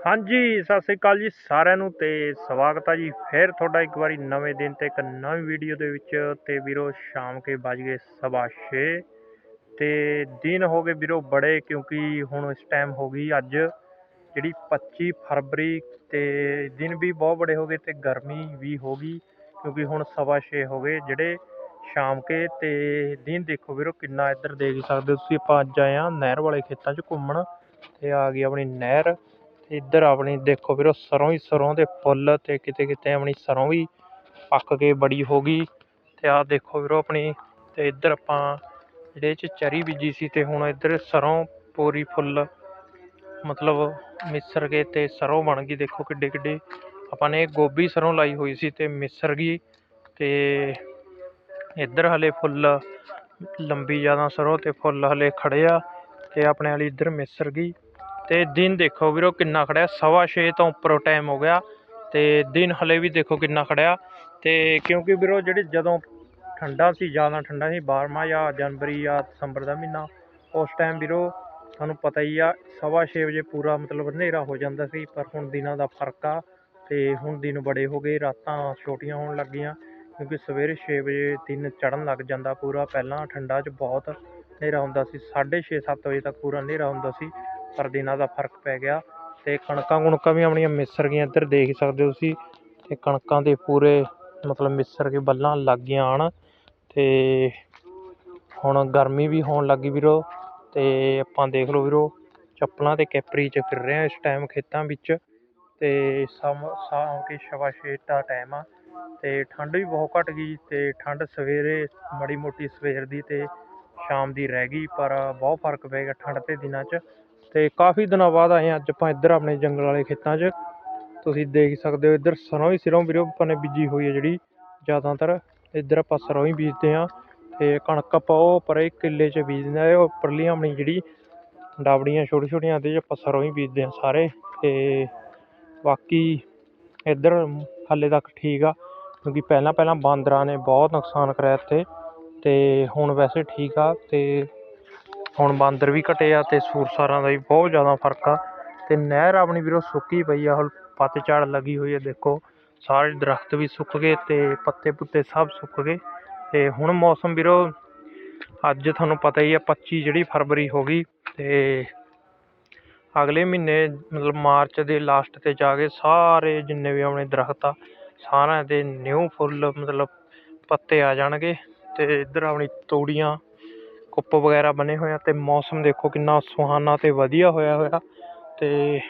ਹਾਂਜੀ, ਸਤਿ ਸ੍ਰੀ ਅਕਾਲ ਜੀ ਸਾਰਿਆਂ ਨੂੰ ਤੇ ਸਵਾਗਤ ਆ ਜੀ ਫਿਰ ਤੁਹਾਡਾ ਇੱਕ ਵਾਰੀ ਨਵੇਂ ਦਿਨ ਤੇ ਇੱਕ ਨਵੀਂ ਵੀਡੀਓ ਦੇ ਵਿੱਚ ਤੇ ਵੀਰੋ ਸ਼ਾਮ ਕੇ ਵੱਜ ਗਏ ਸਵਾ ਛੇ ਤੇ ਦਿਨ ਹੋ ਗਏ ਵੀਰੋ ਬੜੇ ਕਿਉਂਕਿ ਹੁਣ ਇਸ ਟਾਈਮ ਹੋ ਗਈ ਅੱਜ ਜਿਹੜੀ 25 ਫਰਵਰੀ ਤੇ ਦਿਨ ਵੀ ਬਹੁਤ ਬੜੇ ਹੋ ਗਏ ਤੇ ਗਰਮੀ ਵੀ ਹੋ ਗਈ ਕਿਉਂਕਿ ਹੁਣ ਸਵਾ ਛੇ ਹੋ ਗਏ ਜਿਹੜੇ ਸ਼ਾਮ ਕੇ ਤੇ ਦਿਨ ਦੇਖੋ ਵੀਰੋ ਕਿੰਨਾ ਇੱਧਰ ਦੇਖ ਸਕਦੇ ਹੋ ਤੁਸੀਂ, ਆਪਾਂ ਅੱਜ ਆਏ ਆ ਨਹਿਰ ਵਾਲੇ ਖੇਤਾਂ 'ਚ ਘੁੰਮਣ ਤੇ ਆ ਗਈ ਆਪਣੀ ਨਹਿਰ ਇੱਧਰ ਆਪਣੀ, ਦੇਖੋ ਵੀਰੋ, ਸਰੋਂ ਹੀ ਸਰੋਂ ਦੇ ਫੁੱਲ ਤੇ ਕਿਤੇ ਕਿਤੇ ਆਪਣੀ ਸਰੋਂ ਵੀ ਪੱਕ ਕੇ ਬੜੀ ਹੋ ਗਈ। ਤੇ ਆਹ ਦੇਖੋ ਵੀਰੋ ਆਪਣੀ, ਤੇ ਇੱਧਰ ਆਪਾਂ ਜਿਹੜੇ ਚ ਚਰੀ ਬੀਜੀ ਸੀ ਤੇ ਹੁਣ ਇੱਧਰ ਸਰੋਂ ਪੂਰੀ ਫੁੱਲ, ਮਤਲਬ ਮਿਸਰ ਗਏ ਤੇ ਸਰੋਂ ਬਣ ਗਈ। ਦੇਖੋ ਕਿੱਡੇ ਕਿੱਡੇ, ਆਪਾਂ ਨੇ ਗੋਭੀ ਸਰੋਂ ਲਾਈ ਹੋਈ ਸੀ ਤੇ ਮਿਸਰ ਗਈ। ਤੇ ਇੱਧਰ ਹਲੇ ਫੁੱਲ, ਲੰਬੀ ਜ਼ਿਆਦਾ ਸਰੋਂ ਤੇ ਫੁੱਲ ਹਲੇ ਖੜੇ ਆ ਤੇ ਆਪਣੇ ਵਾਲੀ ਇੱਧਰ ਮਿਸਰ ਗਈ। ਤੇ ਦਿਨ ਦੇਖੋ ਵੀਰੋ ਕਿੰਨਾ ਖੜਿਆ, ਸਵਾ ਛੇ ਤੋਂ ਉੱਪਰੋਂ ਟਾਈਮ ਹੋ ਗਿਆ ਤੇ ਦਿਨ ਹਲੇ ਵੀ ਦੇਖੋ ਕਿੰਨਾ ਖੜਿਆ ਤੇ ਕਿਉਂਕਿ ਵੀਰੋ ਜਿਹੜੀ ਜਦੋਂ ਠੰਡਾ ਸੀ, ਜ਼ਿਆਦਾ ਠੰਡਾ ਸੀ 12ਵਾਂ ਜਾਂ ਜਨਵਰੀ ਜਾਂ ਦਸੰਬਰ ਦਾ ਮਹੀਨਾ, ਉਸ ਟਾਈਮ ਵੀਰੋ ਤੁਹਾਨੂੰ ਪਤਾ ਹੀ ਆ, ਸਵਾ ਛੇ ਵਜੇ ਪੂਰਾ ਮਤਲਬ ਹਨੇਰਾ ਹੋ ਜਾਂਦਾ ਸੀ, ਪਰ ਹੁਣ ਦਿਨਾਂ ਦਾ ਫ਼ਰਕ ਆ ਤੇ ਹੁਣ ਦਿਨ ਬੜੇ ਹੋ ਗਏ, ਰਾਤਾਂ ਛੋਟੀਆਂ ਹੋਣ ਲੱਗੀਆਂ ਕਿਉਂਕਿ ਸਵੇਰੇ 6 ਵਜੇ ਦਿਨ ਚੜ੍ਹਨ ਲੱਗ ਜਾਂਦਾ ਪੂਰਾ, ਪਹਿਲਾਂ ਠੰਡਾ 'ਚ ਬਹੁਤ ਹਨੇਰਾ ਹੁੰਦਾ ਸੀ 6:30 7 ਵਜੇ ਤੱਕ ਪੂਰਾ ਹਨੇਰਾ ਹੁੰਦਾ ਸੀ ਪਰ ਦਿਨਾਂ ਦਾ ਫ਼ਰਕ ਪੈ ਗਿਆ ਤੇ ਕਣਕਾਂ ਕੁਣਕਾਂ ਵੀ ਆਪਣੀਆਂ ਮਿਸਰ ਗਈਆਂ, ਇੱਧਰ ਦੇਖ ਸਕਦੇ ਹੋ ਤੁਸੀਂ ਤੇ ਕਣਕਾਂ ਦੇ ਪੂਰੇ ਮਤਲਬ ਮਿਸਰ ਕੇ ਬੱਲਾਂ ਲੱਗ ਗਈਆਂ ਆਣ ਤੇ ਹੁਣ ਗਰਮੀ ਵੀ ਹੋਣ ਲੱਗੀ ਵੀਰੋ ਤੇ ਆਪਾਂ ਦੇਖ ਲਓ ਵੀਰੋ ਚੱਪਲਾਂ ਤੇ ਕੈਪਰੀ 'ਚ ਫਿਰ ਰਹੇ ਆ ਇਸ ਟਾਈਮ ਖੇਤਾਂ ਵਿੱਚ ਤੇ ਸਮ ਸਾਂ ਕੇ ਸਵਾ ਛੇ ਦਾ ਟਾਈਮ ਆ ਤੇ ਠੰਡ ਵੀ ਬਹੁਤ ਘਟ ਗਈ ਤੇ ਠੰਡ ਸਵੇਰੇ ਮਾੜੀ ਮੋਟੀ ਸਵੇਰ ਦੀ ਤੇ ਸ਼ਾਮ ਦੀ ਰਹਿ ਗਈ ਪਰ ਬਹੁਤ ਫ਼ਰਕ ਪੈ ਗਿਆ ਠੰਡ ਤੇ ਦਿਨਾਂ 'ਚ ਤੇ ਕਾਫੀ ਦਿਨਾਂ ਬਾਅਦ ਆਏ ਹਾਂ ਅੱਜ ਆਪਾਂ ਇੱਧਰ ਆਪਣੇ ਜੰਗਲ ਵਾਲੇ ਖੇਤਾਂ 'ਚ। ਤੁਸੀਂ ਦੇਖ ਸਕਦੇ ਹੋ ਇੱਧਰ ਸਰੋਂ ਹੀ ਸਿਰੋਂ ਵੀਰੋ ਆਪਾਂ ਨੇ ਬੀਜੀ ਹੋਈ ਹੈ ਜਿਹੜੀ ਜ਼ਿਆਦਾਤਰ। ਇੱਧਰ ਆਪਾਂ ਸਰੋਂ ਹੀ ਬੀਜਦੇ ਹਾਂ ਤੇ ਕਣਕ ਆਪਾਂ ਉਹ ਪਰੇ ਕਿੱਲੇ 'ਚ ਬੀਜਦੇ ਹਾਂ ਉਹ ਉੱਪਰਲੀ ਆਪਣੀ ਜਿਹੜੀ ਡਾਬੜੀਆਂ ਛੋਟੀ ਛੋਟੀਆਂ ਤੇ ਆਪਾਂ ਸਰੋਂ ਹੀ ਬੀਜਦੇ ਹਾਂ ਸਾਰੇ। ਤੇ ਬਾਕੀ ਇੱਧਰ ਹਾਲੇ ਤੱਕ ਠੀਕ ਆ, ਕਿਉਂਕਿ ਪਹਿਲਾਂ ਪਹਿਲਾਂ ਬਾਂਦਰਾਂ ਨੇ ਬਹੁਤ ਨੁਕਸਾਨ ਕਰਾਇਆ ਇੱਥੇ ਤੇ ਹੁਣ ਵੈਸੇ ਠੀਕ ਆ ਤੇ ਹੁਣ ਬਾਂਦਰ ਵੀ ਘਟੇ ਆ ਤੇ ਸੂਰਸਾਰਾਂ ਦਾ ਵੀ ਬਹੁਤ ਜ਼ਿਆਦਾ ਫ਼ਰਕ ਆ। ਅਤੇ ਨਹਿਰ ਆਪਣੀ ਵੀਰੋ ਸੁੱਕੀ ਪਈ ਆ, ਹੁਣ ਪੱਤਝੜ ਲੱਗੀ ਹੋਈ ਹੈ ਦੇਖੋ। ਸਾਰੇ ਦਰਖਤ ਵੀ ਸੁੱਕ ਗਏ ਅਤੇ ਪੱਤੇ ਪੁੱਤੇ ਸਭ ਸੁੱਕ ਗਏ। ਅਤੇ ਹੁਣ ਮੌਸਮ ਵੀਰੋ, ਅੱਜ ਤੁਹਾਨੂੰ ਪਤਾ ਹੀ ਆ 25 ਜਿਹੜੀ ਫਰਵਰੀ ਹੋ ਗਈ ਅਤੇ ਅਗਲੇ ਮਹੀਨੇ ਮਤਲਬ ਮਾਰਚ ਦੇ ਲਾਸਟ ਤੇ ਜਾ ਕੇ ਸਾਰੇ ਜਿੰਨੇ ਵੀ ਆਪਣੇ ਦਰਖਤ ਆ, ਸਾਰਿਆਂ ਦੇ ਨਿਊ ਫੁੱਲ ਮਤਲਬ ਪੱਤੇ ਆ ਜਾਣਗੇ। ਅਤੇ ਇੱਧਰ ਆਪਣੀ ਤੂੜੀਆਂ ਕੁੱਪ ਵਗੈਰਾ ਬਣੇ ਹੋਏ ਆ ਤੇ ਮੌਸਮ ਦੇਖੋ ਕਿੰਨਾ ਸੁਹਾਨਾ ਤੇ ਵਧੀਆ ਹੋਇਆ ਹੋਇਆ। ਤੇ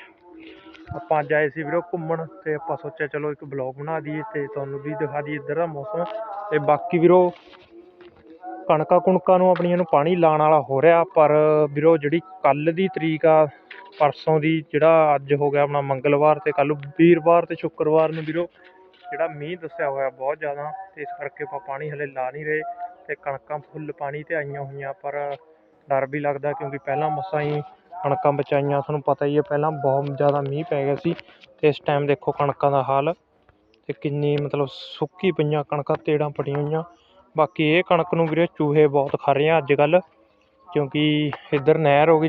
ਆਪਾਂ ਅੱਜ ਆਏ ਸੀ ਵੀਰੋ ਘੁੰਮਣ ਤੇ ਆਪਾਂ ਸੋਚਿਆ ਚਲੋ ਇੱਕ ਬਲੌਗ ਬਣਾ ਦਈਏ ਤੇ ਤੁਹਾਨੂੰ ਵੀ ਦਿਖਾ ਦਈਏ ਇੱਧਰ ਦਾ ਮੌਸਮ। ਤੇ ਬਾਕੀ ਵੀਰੋ ਕਣਕਾਂ ਕੁਣਕਾਂ ਨੂੰ ਆਪਣੀਆਂ ਨੂੰ ਪਾਣੀ ਲਾਉਣ ਵਾਲਾ ਹੋ ਰਿਹਾ, ਪਰ ਵੀਰੋ ਜਿਹੜੀ ਕੱਲ ਦੀ ਤਰੀਕ ਆ, ਪਰਸੋਂ ਦੀ ਜਿਹੜਾ ਅੱਜ ਹੋ ਗਿਆ ਆਪਣਾ ਮੰਗਲਵਾਰ ਤੇ ਕੱਲ ਵੀਰਵਾਰ ਤੇ ਸ਼ੁੱਕਰਵਾਰ ਨੂੰ ਵੀਰੋ ਜਿਹੜਾ ਮੀਂਹ ਦੱਸਿਆ ਹੋਇਆ ਬਹੁਤ ਜ਼ਿਆਦਾ, ਤੇ ਇਸ ਕਰਕੇ ਆਪਾਂ ਪਾਣੀ ਹਲੇ ਲਾ ਨਹੀਂ ਰਹੇ। ਤੇ ਕਣਕਾਂ ਫੁੱਲ ਪਾਣੀ ਤੇ ਆਈਆਂ ਹੋਈਆਂ, ਪਰ ਡਰ ਵੀ ਲੱਗਦਾ ਕਿਉਂਕਿ ਪਹਿਲਾਂ ਮਸਾਂ ਹੀ ਕਣਕਾਂ ਬਚਾਈਆਂ। ਤੁਹਾਨੂੰ ਪਤਾ ਹੀ ਹੈ, ਪਹਿਲਾਂ ਬਹੁਤ ਜ਼ਿਆਦਾ ਮੀਂਹ ਪੈ ਗਿਆ ਸੀ ਅਤੇ ਇਸ ਟਾਈਮ ਦੇਖੋ ਕਣਕਾਂ ਦਾ ਹਾਲ ਅਤੇ ਕਿੰਨੀ ਮਤਲਬ ਸੁੱਕੀ ਪਈਆਂ ਕਣਕਾਂ, ਤੇੜਾਂ ਪਟੀਆਂ ਹੋਈਆਂ। ਬਾਕੀ ਇਹ ਕਣਕ ਨੂੰ ਵੀਰੇ ਚੂਹੇ ਬਹੁਤ ਖਾ ਰਹੇ ਆ ਅੱਜ ਕੱਲ੍ਹ, ਕਿਉਂਕਿ ਇੱਧਰ ਨਹਿਰ ਹੋ ਗਈ